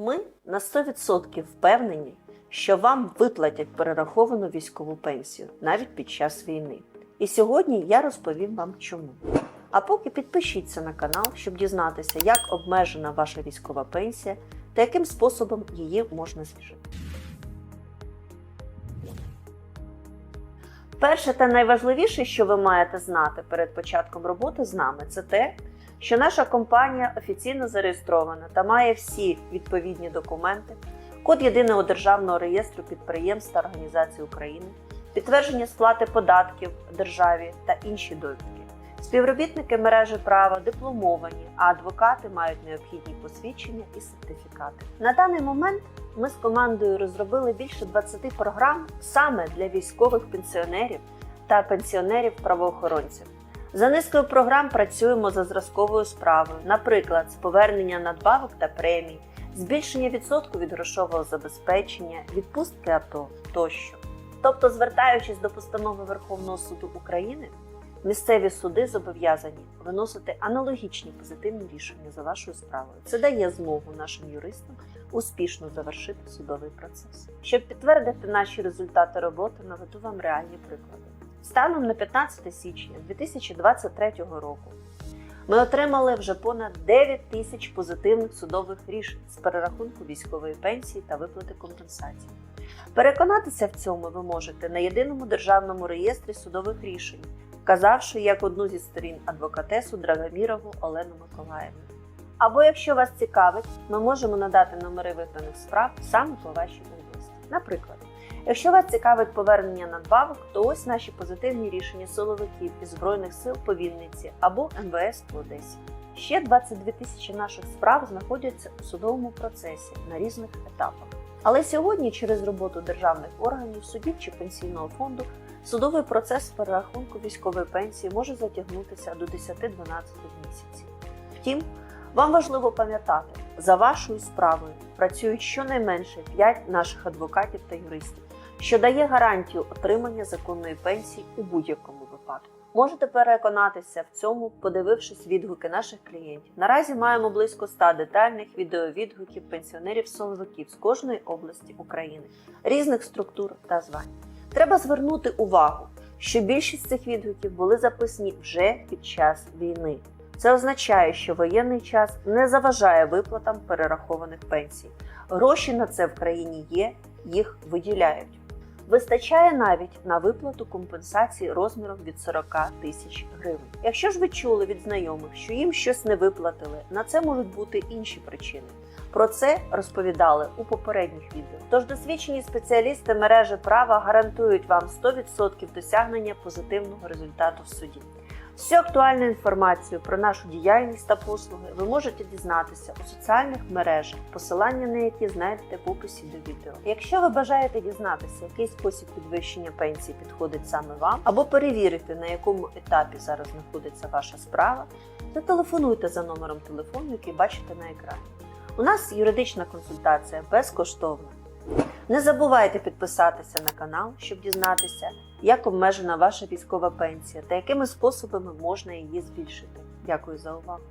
Ми на 100% впевнені, що вам виплатять перераховану військову пенсію навіть під час війни. І сьогодні я розповім вам чому. А поки підпишіться на канал, щоб дізнатися, як обмежена ваша військова пенсія та яким способом її можна звіжити. Перше та найважливіше, що ви маєте знати перед початком роботи з нами, це те, що наша компанія офіційно зареєстрована та має всі відповідні документи, код єдиного державного реєстру підприємств та організацій України, підтвердження сплати податків державі та інші довідки. Співробітники мережі права дипломовані, а адвокати мають необхідні посвідчення і сертифікати. На даний момент ми з командою розробили більше 20 програм саме для військових пенсіонерів та пенсіонерів-правоохоронців. За низкою програм працюємо за зразковою справою, наприклад, з повернення надбавок та премій, збільшення відсотку від грошового забезпечення, відпустки АТО тощо. Тобто, звертаючись до постанови Верховного суду України, місцеві суди зобов'язані виносити аналогічні позитивні рішення за вашою справою. Це дає змогу нашим юристам успішно завершити судовий процес. Щоб підтвердити наші результати роботи, наведу вам реальні приклади. Станом на 15 січня 2023 року ми отримали вже понад 9 тисяч позитивних судових рішень з перерахунку військової пенсії та виплати компенсації. Переконатися в цьому ви можете на єдиному державному реєстрі судових рішень, вказавши як одну зі сторін адвокатесу Драгомірову Олену Миколаївну. Або якщо вас цікавить, ми можемо надати номери виграних справ саме по вашій області. Наприклад, якщо вас цікавить повернення надбавок, то ось наші позитивні рішення силовиків із Збройних сил по Вінниці або МВС по Одесі. Ще 22 тисячі наших справ знаходяться у судовому процесі на різних етапах. Але сьогодні, через роботу державних органів, судів чи пенсійного фонду, судовий процес перерахунку військової пенсії може затягнутися до 10-12 місяців. Втім, вам важливо пам'ятати, за вашою справою працюють щонайменше 5 наших адвокатів та юристів, що дає гарантію отримання законної пенсії у будь-якому випадку. Можете переконатися в цьому, подивившись відгуки наших клієнтів. Наразі маємо близько 100 детальних відеовідгуків пенсіонерів-соловиків з кожної області України, різних структур та звань. Треба звернути увагу, що більшість цих відгуків були записані вже під час війни. Це означає, що воєнний час не заважає виплатам перерахованих пенсій. Гроші на це в країні є, їх виділяють. Вистачає навіть на виплату компенсації розміром від 40 тисяч гривень. Якщо ж ви чули від знайомих, що їм щось не виплатили, на це можуть бути інші причини. Про це розповідали у попередніх відео. Тож досвідчені спеціалісти мережі права гарантують вам 100% досягнення позитивного результату в суді. Всю актуальну інформацію про нашу діяльність та послуги ви можете дізнатися у соціальних мережах, посилання на які знайдете в описі до відео. Якщо ви бажаєте дізнатися, який спосіб підвищення пенсії підходить саме вам, або перевірити, на якому етапі зараз знаходиться ваша справа, зателефонуйте за номером телефону, який бачите на екрані. У нас юридична консультація безкоштовна. Не забувайте підписатися на канал, щоб дізнатися, як обмежена ваша військова пенсія та якими способами можна її збільшити. Дякую за увагу!